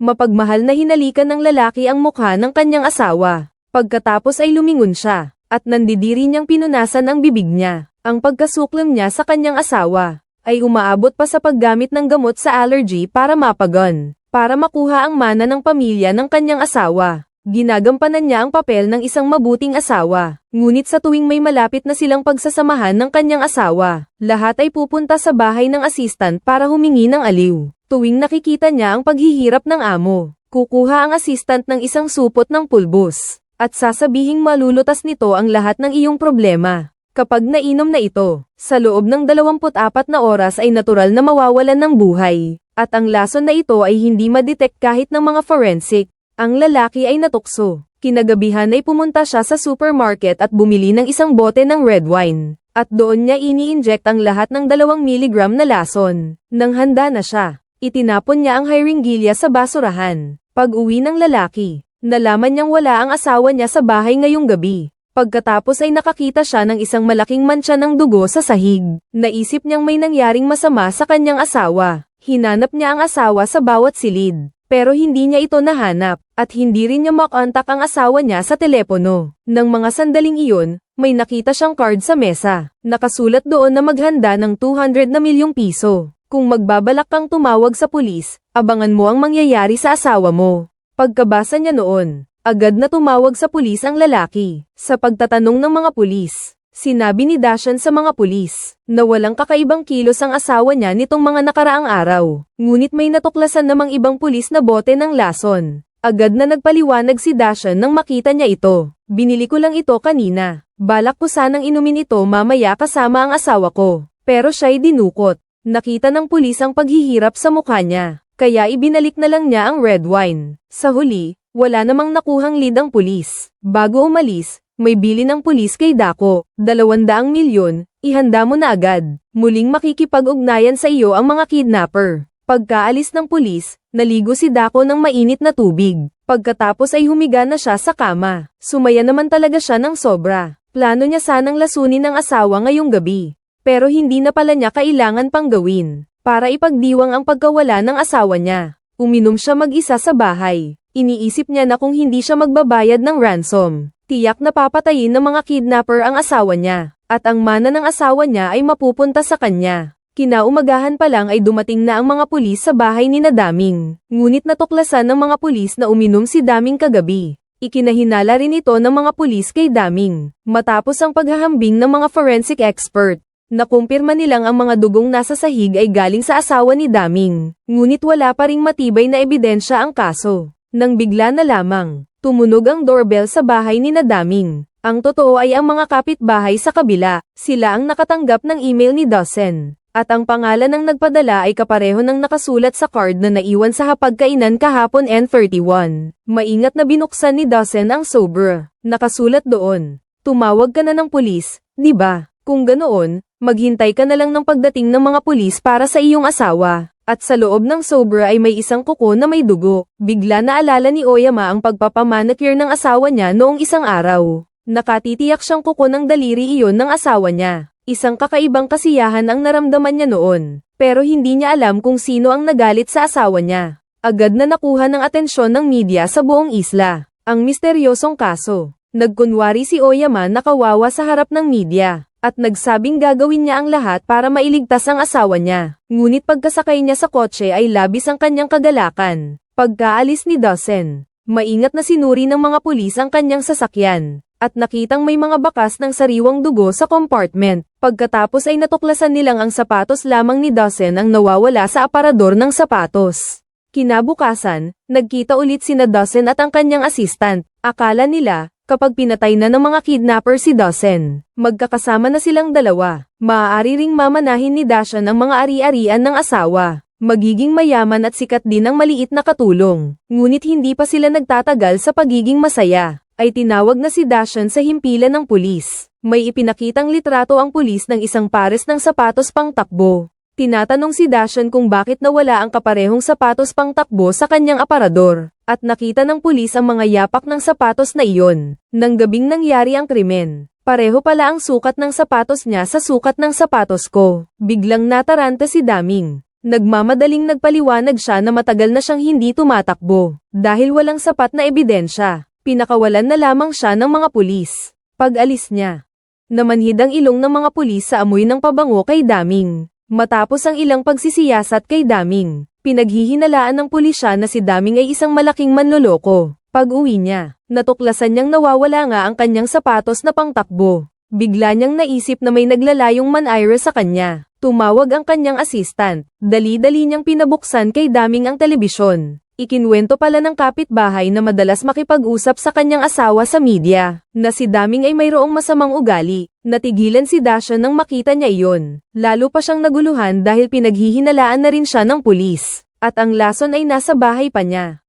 Mapagmahal na hinalikan ng lalaki ang mukha ng kanyang asawa. Pagkatapos ay lumingon siya, at nandidiri niyang pinunasan ang bibig niya. Ang pagkasuklam niya sa kanyang asawa, ay umaabot pa sa paggamit ng gamot sa allergy para mapagon, para makuha ang mana ng pamilya ng kanyang asawa. Ginagampanan niya ang papel ng isang mabuting asawa. Ngunit sa tuwing may malapit na silang pagsasamahan ng kanyang asawa, lahat ay pupunta sa bahay ng assistant para humingi ng aliw. Tuwing nakikita niya ang paghihirap ng amo, kukuha ang assistant ng isang supot ng pulbos, at sasabihing malulutas nito ang lahat ng iyong problema. Kapag nainom na ito, sa loob ng 24 na oras ay natural na mawawalan ng buhay, at ang lason na ito ay hindi madetect kahit ng mga forensic. Ang lalaki ay natukso. Kinagabihan ay pumunta siya sa supermarket at bumili ng isang bote ng red wine. At doon niya ini-inject ang lahat ng 2 mg na lason. Nang handa na siya, itinapon niya ang hiringilya sa basurahan. Pag uwi ng lalaki, nalaman niyang wala ang asawa niya sa bahay ngayong gabi. Pagkatapos ay nakakita siya ng isang malaking mantsa ng dugo sa sahig. Naisip niyang may nangyaring masama sa kanyang asawa. Hinanap niya ang asawa sa bawat silid. Pero hindi niya ito nahanap, at hindi rin niya makontak ang asawa niya sa telepono. Nang mga sandaling iyon, may nakita siyang card sa mesa. Nakasulat doon na maghanda ng 200 na milyong piso. Kung magbabalak kang tumawag sa pulis, abangan mo ang mangyayari sa asawa mo. Pagkabasa niya noon, agad na tumawag sa pulis ang lalaki. Sa pagtatanong ng mga pulis, sinabi ni Dashan sa mga pulis, na walang kakaibang kilos ang asawa niya nitong mga nakaraang araw. Ngunit may natuklasan namang ibang pulis na bote ng lason. Agad na nagpaliwanag si Dashan nang makita niya ito. Binili ko lang ito kanina. Balak ko sanang inumin ito mamaya kasama ang asawa ko. Pero siya'y dinukot. Nakita ng pulis ang paghihirap sa mukha niya. Kaya ibinalik na lang niya ang red wine. Sa huli, wala namang nakuhang lead ang pulis. Bago umalis, may bili ng pulis kay Dako, 200 milyon, ihanda mo na agad. Muling makikipag-ugnayan sa iyo ang mga kidnapper. Pagkaalis ng pulis, naligo si Dako ng mainit na tubig. Pagkatapos ay humiga na siya sa kama. Sumaya naman talaga siya ng sobra. Plano niya sanang lasunin ng asawa ngayong gabi. Pero hindi na pala niya kailangan pang gawin. Para ipagdiwang ang pagkawala ng asawa niya. Uminom siya mag-isa sa bahay. Iniisip niya na kung hindi siya magbabayad ng ransom, tiyak na papatayin ng mga kidnapper ang asawa niya, at ang mana ng asawa niya ay mapupunta sa kanya. Kinaumagahan pa lang ay dumating na ang mga pulis sa bahay ni Nadaming. Ngunit natuklasan ng mga pulis na uminom si Daming kagabi. Ikinahinala rin ito ng mga pulis kay Daming. Matapos ang paghahambing ng mga forensic expert, nakumpirma nilang ang mga dugong nasa sahig ay galing sa asawa ni Daming. Ngunit wala pa ring matibay na ebidensya ang kaso. Nang bigla na lamang, tumunog ang doorbell sa bahay ni Nadaming. Ang totoo ay ang mga kapitbahay sa kabila, sila ang nakatanggap ng email ni Dawson. At ang pangalan ng nagpadala ay kapareho ng nakasulat sa card na naiwan sa hapagkainan kahapon N31. Maingat na binuksan ni Dawson ang sobra. Nakasulat doon. Tumawag ka na ng pulis, di ba? Kung ganoon, maghintay ka na lang ng pagdating ng mga pulis para sa iyong asawa. At sa loob ng sobra ay may isang kuko na may dugo. Bigla naalala ni Oyama ang pagpapamanicure ng asawa niya noong isang araw. Nakatitiyak siyang kuko ng daliri iyon ng asawa niya. Isang kakaibang kasiyahan ang naramdaman niya noon, pero hindi niya alam kung sino ang nagalit sa asawa niya. Agad na nakuha ng atensyon ng media sa buong isla. Ang misteryosong kaso. Nagkunwari si Oyama na kawawa sa harap ng media, at nagsabing gagawin niya ang lahat para mailigtas ang asawa niya. Ngunit pagkasakay niya sa kotse ay labis ang kanyang kagalakan. Pagkaalis ni Dawson, maingat na sinuri ng mga pulis ang kanyang sasakyan at nakitang may mga bakas ng sariwang dugo sa compartment. Pagkatapos ay natuklasan nilang ang sapatos lamang ni Dawson ang nawawala sa aparador ng sapatos. Kinabukasan, nagkita ulit sina Dawson at ang kanyang assistant. Akala nila, kapag pinatay na ng mga kidnapper si Dawson, magkakasama na silang dalawa. Maaari ring mamanahin ni Dashan ang mga ari-arian ng asawa. Magiging mayaman at sikat din ang maliit na katulong. Ngunit hindi pa sila nagtatagal sa pagiging masaya ay tinawag na si Dashan sa himpilan ng pulis. May ipinakitang litrato ang pulis ng isang pares ng sapatos pang takbo. Tinatanong si Dashan kung bakit nawala ang kaparehong sapatos pang takbo sa kanyang aparador, at nakita ng pulis ang mga yapak ng sapatos na iyon. Nang gabing nangyari ang krimen, pareho pala ang sukat ng sapatos niya sa sukat ng sapatos ko. Biglang nataranta si Daming. Nagmamadaling nagpaliwanag siya na matagal na siyang hindi tumatakbo. Dahil walang sapat na ebidensya, pinakawalan na lamang siya ng mga pulis. Pag-alis niya, namanhid ang ilong ng mga pulis sa amoy ng pabango kay Daming. Matapos ang ilang pagsisiyasat kay Daming, pinaghihinalaan ng pulisya na si Daming ay isang malaking manloloko. Pag-uwi niya, natuklasan niyang nawawala nga ang kanyang sapatos na pangtakbo. Bigla niyang naisip na may naglalayong manayra sa kanya. Tumawag ang kanyang assistant. Dali-dali niyang pinabuksan kay Daming ang telebisyon. Ikinwento pala ng kapitbahay na madalas makipag-usap sa kanyang asawa sa media, na si Daming ay mayroong masamang ugali. Natigilan si Dasha nang makita niya iyon. Lalo pa siyang naguluhan dahil pinaghihinalaan na rin siya ng pulis. At ang lason ay nasa bahay pa niya.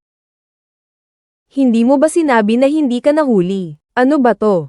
Hindi mo ba sinabi na hindi ka nahuli? Ano ba to?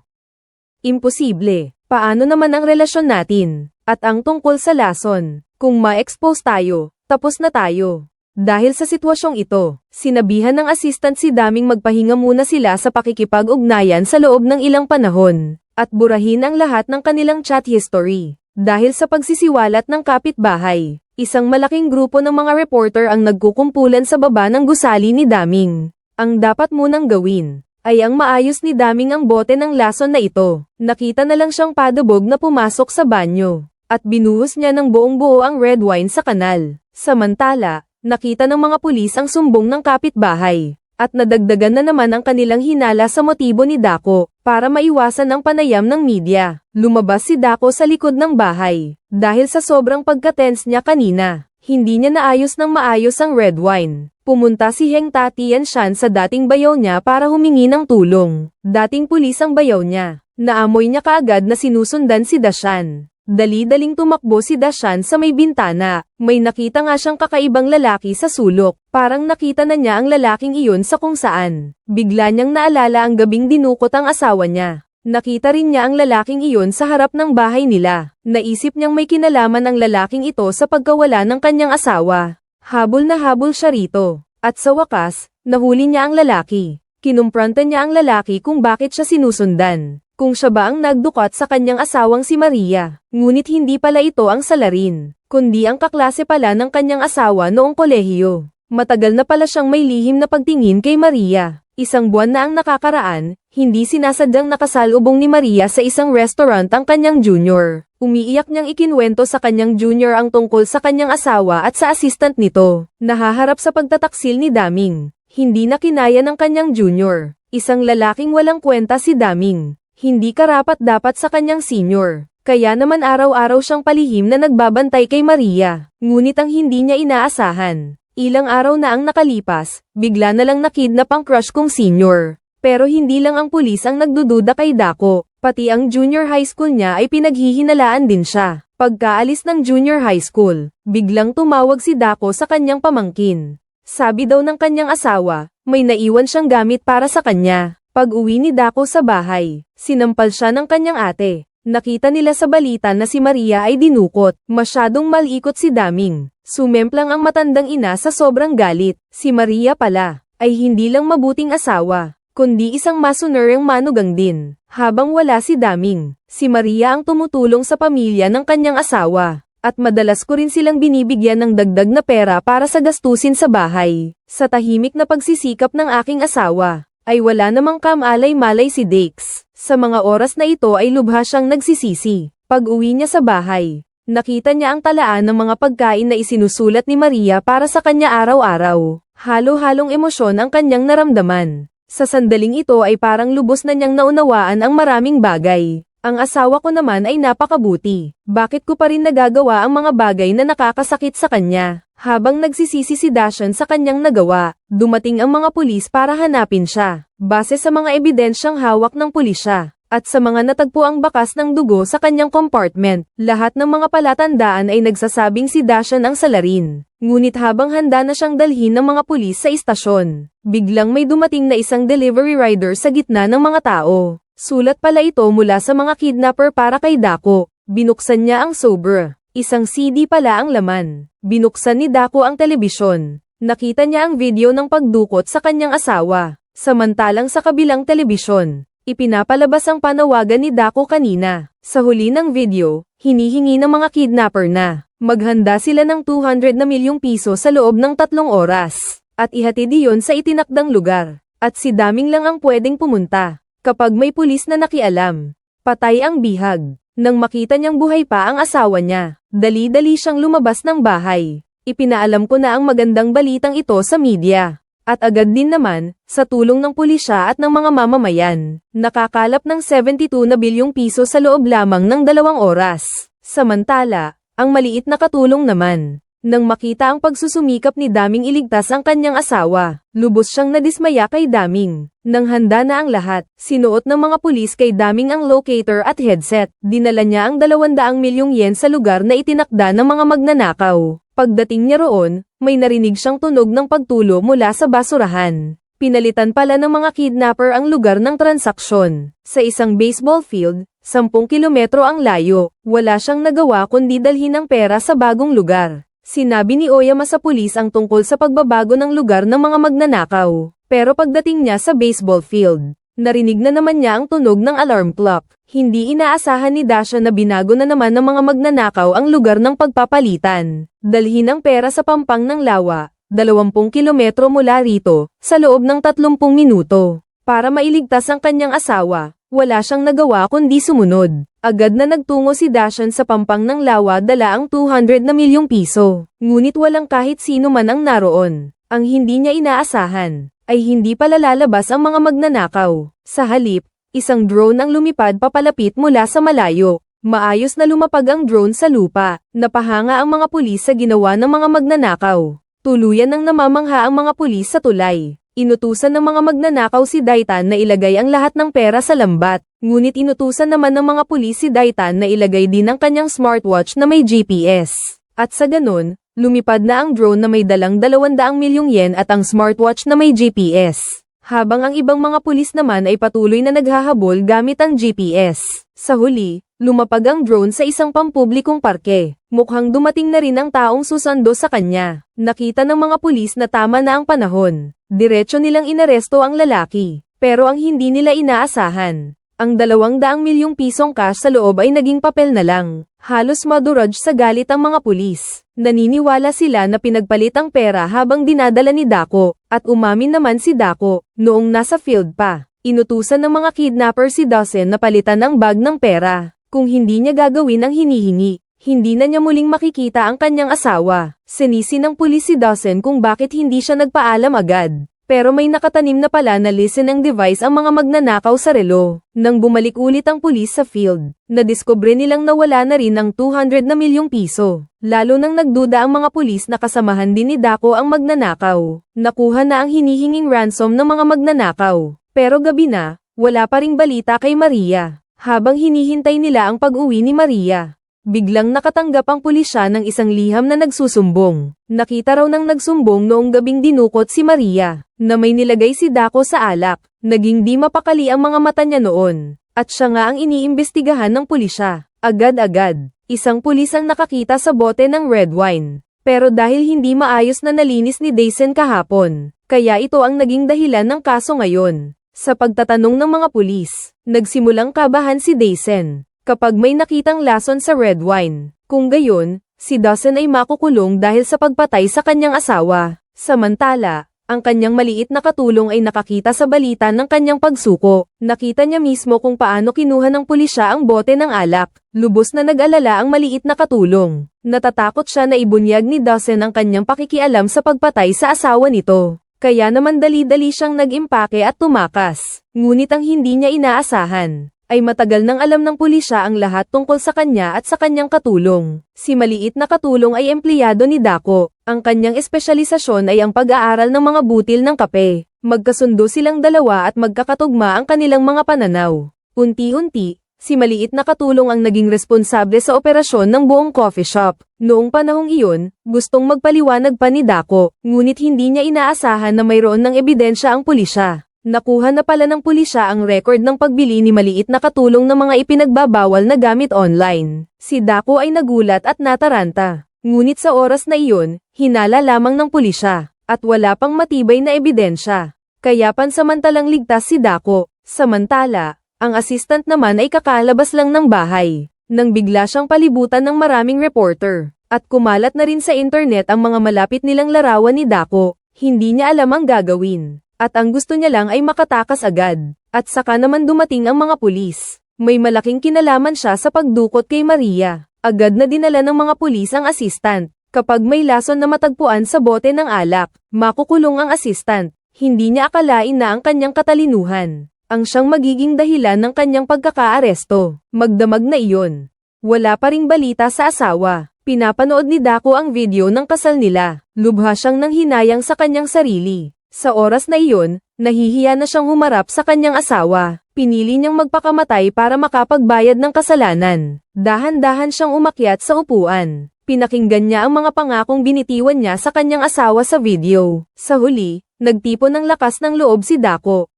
Imposible. Paano naman ang relasyon natin? At ang tungkol sa lason, kung ma-expose tayo, tapos na tayo. Dahil sa sitwasyong ito, sinabihan ng assistant si Daming magpahinga muna sila sa pakikipag-ugnayan sa loob ng ilang panahon, at burahin ang lahat ng kanilang chat history. Dahil sa pagsisiwalat ng kapitbahay, isang malaking grupo ng mga reporter ang nagkukumpulan sa baba ng gusali ni Daming. Ang dapat munang gawin, ay ang maayos ni Daming ang bote ng lason na ito. Nakita na lang siyang padubog na pumasok sa banyo, at binuhos niya ng buong buo ang red wine sa kanal. Samantala, nakita ng mga pulis ang sumbong ng kapitbahay, at nadagdagan na naman ang kanilang hinala sa motibo ni Dako, para maiwasan ang panayam ng media. Lumabas si Dako sa likod ng bahay, dahil sa sobrang pagkatense niya kanina, hindi niya naayos ng maayos ang red wine. Pumunta si Heng Tatian Shan sa dating bayaw niya para humingi ng tulong. Dating pulis ang bayaw niya. Naamoy niya kaagad na sinusundan si Dashan. Dali-daling tumakbo si Dashan sa may bintana. May nakita nga siyang kakaibang lalaki sa sulok. Parang nakita na niya ang lalaking iyon sa kung saan. Bigla niyang naalala ang gabing dinukot ang asawa niya. Nakita rin niya ang lalaking iyon sa harap ng bahay nila. Naisip niyang may kinalaman ang lalaking ito sa pagkawala ng kanyang asawa. Habol na habol siya rito. At sa wakas, nahuli niya ang lalaki. Kinumpronta niya ang lalaki kung bakit siya sinusundan. Kung siya ba ang nagdukat sa kanyang asawang si Maria. Ngunit hindi pala ito ang salarin, kundi ang kaklase pala ng kanyang asawa noong kolehiyo. Matagal na pala siyang may lihim na pagtingin kay Maria. Isang buwan na ang nakakaraan, hindi sinasadyang nakasalubong ni Maria sa isang restaurant ang kanyang junior. Umiiyak niyang ikinwento sa kanyang junior ang tungkol sa kanyang asawa at sa assistant nito. Nahaharap sa pagtataksil ni Daming. Hindi na kinaya ng kanyang junior. Isang lalaking walang kwenta si Daming. Hindi karapat dapat sa kanyang senior. Kaya naman araw-araw siyang palihim na nagbabantay kay Maria. Ngunit ang hindi niya inaasahan. Ilang araw na ang nakalipas, bigla na lang nakidnap ang crush kong senior. Pero hindi lang ang pulis ang nagdududa kay Dako, pati ang junior high school niya ay pinaghihinalaan din siya. Pagkaalis ng junior high school, biglang tumawag si Dako sa kanyang pamangkin. Sabi daw ng kanyang asawa, may naiwan siyang gamit para sa kanya. Pag uwi ni Dako sa bahay, sinampal siya ng kanyang ate. Nakita nila sa balita na si Maria ay dinukot, masyadong malikot si Daming. Sumemplang ang matandang ina sa sobrang galit. Si Maria pala, ay hindi lang mabuting asawa, kundi isang masunerang manugang din. Habang wala si Daming, si Maria ang tumutulong sa pamilya ng kanyang asawa. At madalas ko rin silang binibigyan ng dagdag na pera para sa gastusin sa bahay. Sa tahimik na pagsisikap ng aking asawa, ay wala namang kamalay-malay si Dex. Sa mga oras na ito ay lubha siyang nagsisisi. Pag uwi niya sa bahay, nakita niya ang talaan ng mga pagkain na isinusulat ni Maria para sa kanya araw-araw. Halo-halong emosyon ang kanyang naramdaman. Sa sandaling ito ay parang lubos na niyang naunawaan ang maraming bagay. Ang asawa ko naman ay napakabuti. Bakit ko pa rin nagagawa ang mga bagay na nakakasakit sa kanya? Habang nagsisisi si Dashan sa kanyang nagawa, dumating ang mga pulis para hanapin siya. Base sa mga ebidensyang hawak ng pulisya, at sa mga natagpuang bakas ng dugo sa kanyang compartment, lahat ng mga palatandaan ay nagsasabing si Dashan ang salarin. Ngunit habang handa na siyang dalhin ng mga pulis sa istasyon, biglang may dumating na isang delivery rider sa gitna ng mga tao. Sulat pala ito mula sa mga kidnapper para kay Dako. Binuksan niya ang sober. Isang CD pala ang laman. Binuksan ni Dako ang telebisyon. Nakita niya ang video ng pagdukot sa kanyang asawa. Samantalang sa kabilang telebisyon, ipinapalabas ang panawagan ni Dako kanina. Sa huli ng video, hinihingi ng mga kidnapper na Maghanda sila ng 200 na milyong piso sa loob ng tatlong oras. At ihatid iyon sa itinakdang lugar. At si Daming lang ang pwedeng pumunta. Kapag may pulis na nakialam. Patay ang bihag. Nang makita niyang buhay pa ang asawa niya, dali-dali siyang lumabas ng bahay. Ipinaalam ko na ang magandang balitang ito sa media. At agad din naman, sa tulong ng pulisya at ng mga mamamayan, nakakalap ng 72 na bilyong piso sa loob lamang ng dalawang oras. Samantala, ang maliit na katulong naman, nang makita ang pagsusumikap ni Daming iligtas ang kanyang asawa, lubos siyang nadismaya kay Daming. Nang handa na ang lahat, sinuot ng mga pulis kay Daming ang locator at headset. Dinala niya ang 200 milyong yen sa lugar na itinakda ng mga magnanakaw. Pagdating niya roon, may narinig siyang tunog ng pagtulo mula sa basurahan. Pinalitan pala ng mga kidnapper ang lugar ng transaksyon. Sa isang baseball field, 10 kilometro ang layo, wala siyang nagawa kundi dalhin ang pera sa bagong lugar. Sinabi ni Oyama sa pulis ang tungkol sa pagbabago ng lugar ng mga magnanakaw. Pero pagdating niya sa baseball field, narinig na naman niya ang tunog ng alarm clock. Hindi inaasahan ni Dasha na binago na naman ng mga magnanakaw ang lugar ng pagpapalitan. Dalhin ang pera sa pampang ng lawa, 20 kilometro mula rito, sa loob ng 30 minuto. Para mailigtas ang kanyang asawa, wala siyang nagawa kundi sumunod. Agad na nagtungo si Dashan sa pampang ng lawa dala ang 200 na milyong piso. Ngunit walang kahit sino man ang naroon. Ang hindi niya inaasahan, ay hindi pala lalabas ang mga magnanakaw. Sa halip, isang drone ang lumipad papalapit mula sa malayo. Maayos na lumapag ang drone sa lupa. Napahanga ang mga pulis sa ginawa ng mga magnanakaw. Tuluyan nang namamangha ang mga pulis sa tulay. Inutusan ng mga magnanakaw si Daitan na ilagay ang lahat ng pera sa lambat. Ngunit inutusan naman ng mga pulis si Daitan na ilagay din ang kanyang smartwatch na may GPS. At sa ganun, lumipad na ang drone na may dalang 200 milyong yen at ang smartwatch na may GPS. Habang ang ibang mga pulis naman ay patuloy na naghahabol gamit ang GPS. Sa huli, lumapag ang drone sa isang pampublikong parke. Mukhang dumating na rin ang taong susando sa kanya. Nakita ng mga pulis na tama na ang panahon. Diretso nilang inaresto ang lalaki. Pero ang hindi nila inaasahan, ang dalawang daang milyong pisong cash sa loob ay naging papel na lang. Halos maduraj sa galit ang mga pulis. Naniniwala sila na pinagpalit ang pera habang dinadala ni Dako, at umamin naman si Dako, noong nasa field pa. Inutusan ng mga kidnapper si Dawson na palitan ang bag ng pera. Kung hindi niya gagawin ang hinihingi, hindi na niya muling makikita ang kanyang asawa. Sinisi ng pulis si Dawson kung bakit hindi siya nagpaalam agad. Pero may nakatanim na pala na listening device ang mga magnanakaw sa relo. Nang bumalik ulit ang pulis sa field, nadiskubre nilang nawala na rin ang 200 na milyong piso. Lalo nang nagduda ang mga pulis na kasamahan din ni Dako ang magnanakaw. Nakuha na ang hinihinging ransom ng mga magnanakaw. Pero gabi na, wala pa ring balita kay Maria. Habang hinihintay nila ang pag-uwi ni Maria, Biglang nakatanggap ang pulisya ng isang liham na nagsusumbong. Nakita raw ng nagsumbong noong gabing dinukot si Maria, na may nilagay si Dako sa alak. Naging di mapakali ang mga mata niya noon. At siya nga ang iniimbestigahan ng pulisya. Agad-agad, isang pulis ang nakakita sa bote ng red wine. Pero dahil hindi maayos na nalinis ni Dayson kahapon, kaya ito ang naging dahilan ng kaso ngayon. Sa pagtatanong ng mga pulis, nagsimulang kabahan si Dayson kapag may nakitang lason sa red wine. Kung gayon, si Dawson ay makukulong dahil sa pagpatay sa kanyang asawa. Samantala, ang kanyang maliit na katulong ay nakakita sa balita ng kanyang pagsuko. Nakita niya mismo kung paano kinuha ng pulisya ang bote ng alak. Lubos na nag-alala ang maliit na katulong. Natatakot siya na ibunyag ni Dawson ang kanyang pakikialam sa pagpatay sa asawa nito. Kaya naman dali-dali siyang nag-impake at tumakas. Ngunit ang hindi niya inaasahan, ay matagal nang alam ng pulisya ang lahat tungkol sa kanya at sa kanyang katulong. Si maliit na katulong ay empleyado ni Dako. Ang kanyang espesyalisasyon ay ang pag-aaral ng mga butil ng kape. Magkasundo silang dalawa at magkakatugma ang kanilang mga pananaw. Unti-unti, si maliit na katulong ang naging responsable sa operasyon ng buong coffee shop. Noong panahong iyon, gustong magpaliwanag pa ni Dako, ngunit hindi niya inaasahan na mayroon ng ebidensya ang pulisya. Nakuha na pala ng pulisya ang record ng pagbili ni maliit na katulong ng mga ipinagbabawal na gamit online. Si Dako ay nagulat at nataranta. Ngunit sa oras na iyon, hinala lamang ng pulisya, at wala pang matibay na ebidensya. Kaya pansamantalang ligtas si Dako. Samantala, ang assistant naman ay kakalabas lang ng bahay. Nang bigla siyang palibutan ng maraming reporter. At kumalat na rin sa internet ang mga malapit nilang larawan ni Dako. Hindi niya alam ang gagawin. At ang gusto niya lang ay makatakas agad. At saka naman dumating ang mga pulis. May malaking kinalaman siya sa pagdukot kay Maria. Agad na dinala ng mga pulis ang assistant. Kapag may lason na matagpuan sa bote ng alak, makukulong ang assistant. Hindi niya akalain na ang kanyang katalinuhan. Ang siyang magiging dahilan ng kanyang pagkakaaresto. Magdamag na iyon. Wala pa ring balita sa asawa. Pinapanood ni Dako ang video ng kasal nila. Lubha siyang nang hinayang sa kanyang sarili. Sa oras na iyon, nahihiya na siyang humarap sa kanyang asawa. Pinili niyang magpakamatay para makapagbayad ng kasalanan. Dahan-dahan siyang umakyat sa upuan. Pinakinggan niya ang mga pangakong binitiwan niya sa kanyang asawa sa video. Sa huli, nagtipon ng lakas ng loob si Dako.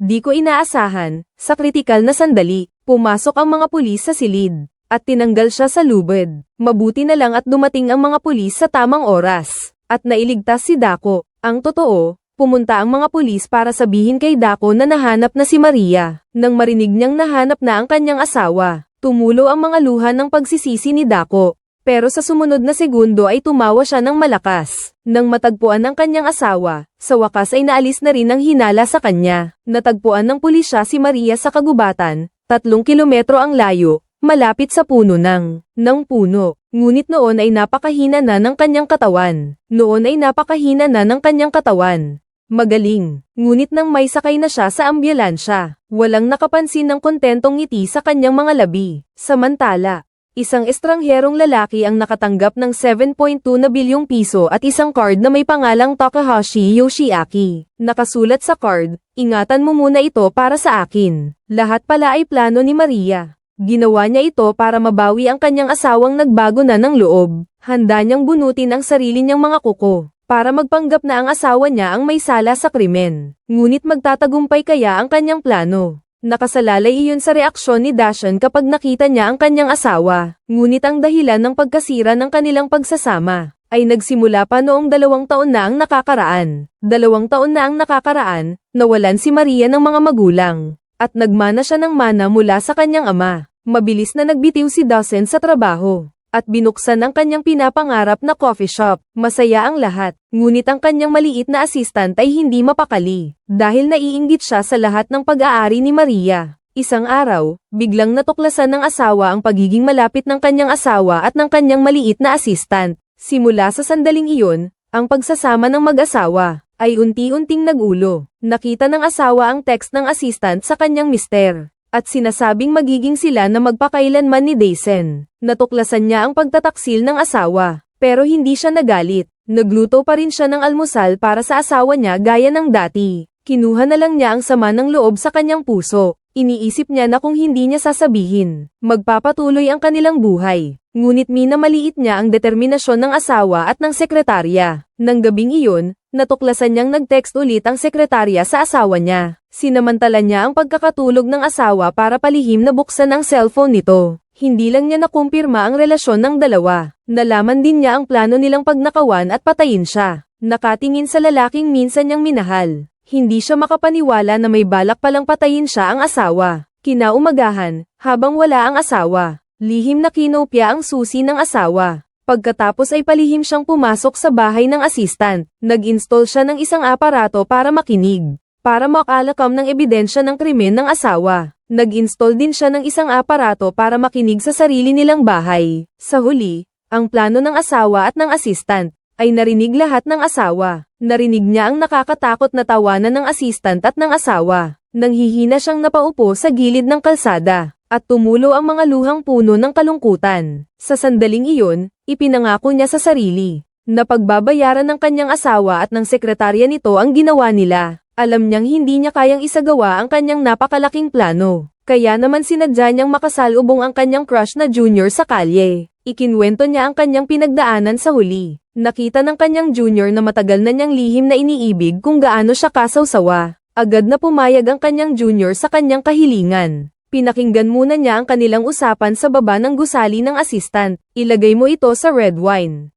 Di ko inaasahan, sa kritikal na sandali, pumasok ang mga pulis sa silid, at tinanggal siya sa lubid. Mabuti na lang at dumating ang mga pulis sa tamang oras, at nailigtas si Dako. Ang totoo, pumunta ang mga pulis para sabihin kay Dako na nahanap na si Maria. Nang marinig niyang nahanap na ang kanyang asawa, tumulo ang mga luha ng pagsisisi ni Dako. Pero sa sumunod na segundo ay tumawa siya ng malakas. Nang matagpuan ng kanyang asawa, sa wakas ay naalis na rin ang hinala sa kanya. Natagpuan ng pulisya si Maria sa kagubatan, tatlong kilometro ang layo, malapit sa puno ng, ng puno. Ngunit noon ay napakahina na ng kanyang katawan. Noon ay napakahina na ng kanyang katawan. Magaling. Ngunit nang may sakay na siya sa ambulansya, walang nakapansin ng kontentong ngiti sa kanyang mga labi. Samantala, Isang estrangherong lalaki ang nakatanggap ng 7.2 na bilyong piso at isang card na may pangalang Takahashi Yoshiaki. Nakasulat sa card, ingatan mo muna ito para sa akin. Lahat pala ay plano ni Maria. Ginawa niya ito para mabawi ang kanyang asawang nagbago na ng loob. Handa niyang bunutin ang sarili niyang mga kuko para magpanggap na ang asawa niya ang may sala sa krimen. Ngunit magtatagumpay kaya ang kanyang plano. Nakasalalay iyon sa reaksyon ni Dashan kapag nakita niya ang kanyang asawa, ngunit ang dahilan ng pagkasira ng kanilang pagsasama, ay nagsimula pa noong dalawang taon na ang nakakaraan. Dalawang taon na ang nakakaraan, nawalan si Maria ng mga magulang, at nagmana siya ng mana mula sa kanyang ama. Mabilis na nagbitiw si Dawson sa trabaho, at binuksan ang kanyang pinapangarap na coffee shop. Masaya ang lahat, ngunit ang kanyang maliit na assistant ay hindi mapakali, dahil naiinggit siya sa lahat ng pag-aari ni Maria. Isang araw, biglang natuklasan ng asawa ang pagiging malapit ng kanyang asawa at ng kanyang maliit na assistant. Simula sa sandaling iyon, ang pagsasama ng mag-asawa ay unti-unting nagulo. Nakita ng asawa ang text ng assistant sa kanyang mister at sinasabing magiging sila na magpakailanman ni Daisen. Natuklasan niya ang pagtataksil ng asawa, pero hindi siya nagalit. Nagluto pa rin siya ng almusal para sa asawa niya gaya ng dati. Kinuha na lang niya ang sama ng loob sa kanyang puso. Iniisip niya na kung hindi niya sasabihin, magpapatuloy ang kanilang buhay. Ngunit minamaliit niya ang determinasyon ng asawa at ng sekretarya. Nang gabing iyon, natuklasan niyang nag-text ulit ang sekretarya sa asawa niya. Sinamantala niya ang pagkakatulog ng asawa para palihim na buksan ang cellphone nito. Hindi lang niya nakumpirma ang relasyon ng dalawa. Nalaman din niya ang plano nilang pagnakawan at patayin siya. Nakatingin sa lalaking minsan niyang minahal. Hindi siya makapaniwala na may balak palang patayin siya ang asawa. Kinaumagahan, habang wala ang asawa, lihim na kinopya ang susi ng asawa. Pagkatapos ay palihim siyang pumasok sa bahay ng assistant. Nag-install siya ng isang aparato para makinig. Para makalakam ng ebidensya ng krimen ng asawa. Nag-install din siya ng isang aparato para makinig sa sarili nilang bahay. Sa huli, ang plano ng asawa at ng assistant ay narinig lahat ng asawa. Narinig niya ang nakakatakot na tawanan ng assistant at ng asawa. Nanghihina siyang napaupo sa gilid ng kalsada, at tumulo ang mga luhang puno ng kalungkutan. Sa sandaling iyon, ipinangako niya sa sarili, na pagbabayaran ng kanyang asawa at ng sekretarya nito ang ginawa nila. Alam niyang hindi niya kayang isagawa ang kanyang napakalaking plano. Kaya naman sinadya niyang makasalubong ang kanyang crush na junior sa kalye. Ikinwento niya ang kanyang pinagdaanan sa huli. Nakita ng kanyang junior na matagal na niyang lihim na iniibig kung gaano siya kasawsawa. Agad na pumayag ang kanyang junior sa kanyang kahilingan. Pinakinggan muna niya ang kanilang usapan sa baba ng gusali ng assistant. Ilagay mo ito sa red wine.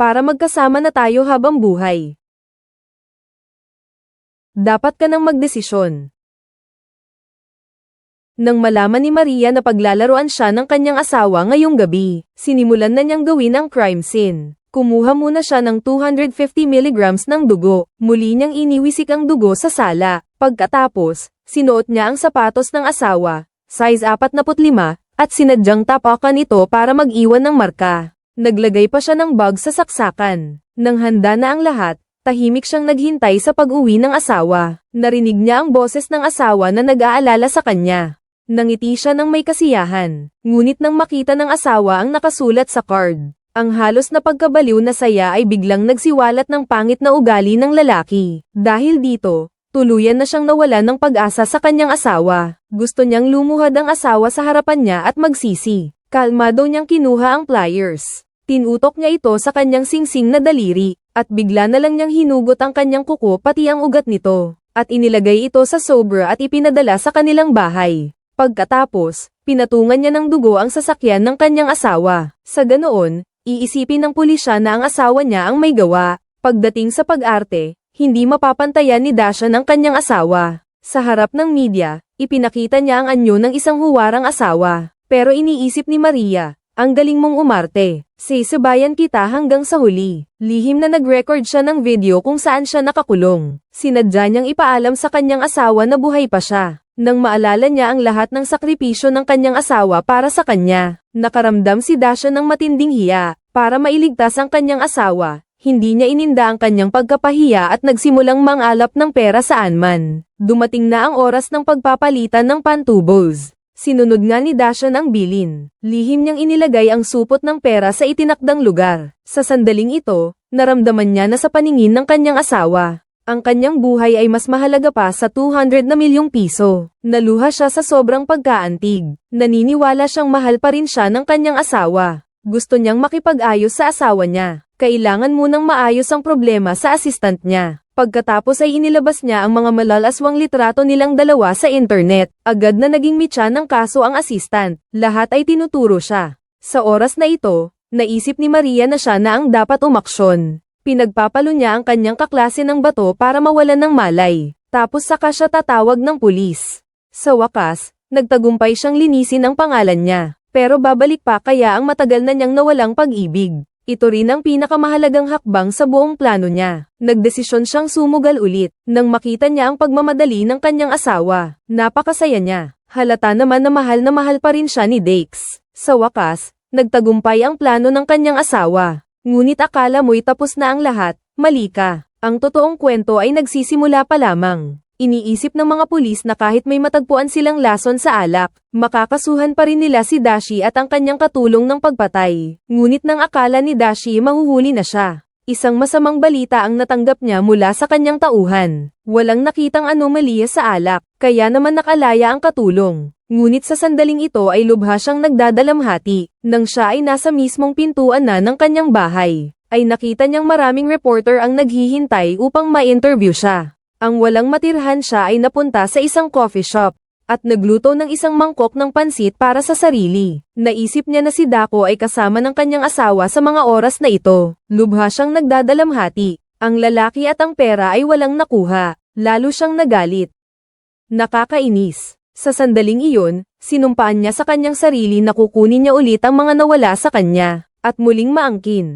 Para magkasama na tayo habang buhay. Dapat ka nang magdesisyon. Nang malaman ni Maria na paglalaroan siya ng kanyang asawa ngayong gabi, sinimulan na niyang gawin ang crime scene. Kumuha muna siya ng 250 mg ng dugo, muli niyang iniwisik ang dugo sa sala. Pagkatapos, sinuot niya ang sapatos ng asawa, size 45, at sinadyang tapakan ito para mag-iwan ng marka. Naglagay pa siya ng bag sa saksakan. Nang handa na ang lahat, tahimik siyang naghintay sa pag-uwi ng asawa. Narinig niya ang boses ng asawa na nag-aalala sa kanya. Nangiti siya ng may kasiyahan, ngunit nang makita ng asawa ang nakasulat sa card, ang halos na pagkabaliw na saya ay biglang nagsiwalat ng pangit na ugali ng lalaki. Dahil dito, tuluyan na siyang nawalan ng pag-asa sa kanyang asawa. Gusto niyang lumuhad ang asawa sa harapan niya at magsisi. Kalmado niyang kinuha ang pliers. Tinutok niya ito sa kanyang singsing na daliri, at bigla na lang niyang hinugot ang kanyang kuko pati ang ugat nito, at inilagay ito sa sobra at ipinadala sa kanilang bahay. Pagkatapos, pinatungan niya ng dugo ang sasakyan ng kanyang asawa. Sa ganoon, iisipin ng pulisya na ang asawa niya ang may gawa. Pagdating sa pag-arte, hindi mapapantayan ni Dasha ng kanyang asawa. Sa harap ng media, ipinakita niya ang anyo ng isang huwarang asawa. Pero iniisip ni Maria, ang galing mong umarte. Sisibayan kita hanggang sa huli. Lihim na nag-record siya ng video kung saan siya nakakulong. Sinadya niyang ipaalam sa kanyang asawa na buhay pa siya. Nang maalala niya ang lahat ng sakripisyo ng kanyang asawa para sa kanya, nakaramdam si Dasha ng matinding hiya. Para mailigtas ang kanyang asawa, hindi niya ininda ang kanyang pagkapahiya at nagsimulang mangalap ng pera saan man. Dumating na ang oras ng pagpapalitan ng pantubos. Sinunod nga ni Dasha ng bilin. Lihim niyang inilagay ang supot ng pera sa itinakdang lugar. Sa sandaling ito, naramdaman niya na sa paningin ng kanyang asawa. Ang kanyang buhay ay mas mahalaga pa sa 200 na milyong piso. Naluha siya sa sobrang pagkaantig. Naniniwala siyang mahal pa rin siya ng kanyang asawa. Gusto niyang makipag-ayos sa asawa niya. Kailangan munang maayos ang problema sa assistant niya. Pagkatapos ay inilabas niya ang mga malalaswang litrato nilang dalawa sa internet. Agad na naging mitya ng kaso ang assistant. Lahat ay tinuturo siya. Sa oras na ito, naisip ni Maria na siya na ang dapat umaksyon. Pinagpapalo niya ang kanyang kaklase ng bato para mawalan ng malay. Tapos saka siya tatawag ng pulis. Sa wakas, nagtagumpay siyang linisin ang pangalan niya. Pero babalik pa kaya ang matagal na niyang nawalang pag-ibig. Ito rin ang pinakamahalagang hakbang sa buong plano niya. Nagdesisyon siyang sumugal ulit, nang makita niya ang pagmamadali ng kanyang asawa. Napakasaya niya. Halata naman na mahal na mahal pa rin siya ni Dex. Sa wakas, nagtagumpay ang plano ng kanyang asawa. Ngunit akala mo'y tapos na ang lahat, mali ka. Ang totoong kwento ay nagsisimula pa lamang. Iniisip ng mga pulis na kahit may matagpuan silang lason sa alak, makakasuhan pa rin nila si Dashi at ang kanyang katulong ng pagpatay. Ngunit nang akala ni Dashi mahuhuli na siya. Isang masamang balita ang natanggap niya mula sa kanyang tauhan. Walang nakitang anomalya sa alak, kaya naman nakalaya ang katulong. Ngunit sa sandaling ito ay lubha siyang nagdadalamhati, nang siya ay nasa mismong pintuan na ng kanyang bahay, ay nakita niyang maraming reporter ang naghihintay upang ma-interview siya. Ang walang matirhan siya ay napunta sa isang coffee shop, at nagluto ng isang mangkok ng pansit para sa sarili. Naisip niya na si Dako ay kasama ng kanyang asawa sa mga oras na ito. Lubha siyang nagdadalamhati. Ang lalaki at ang pera ay walang nakuha. Lalo siyang nagalit. Nakakainis. Sa sandaling iyon, sinumpaan niya sa kanyang sarili na kukunin niya ulit ang mga nawala sa kanya, at muling maangkin.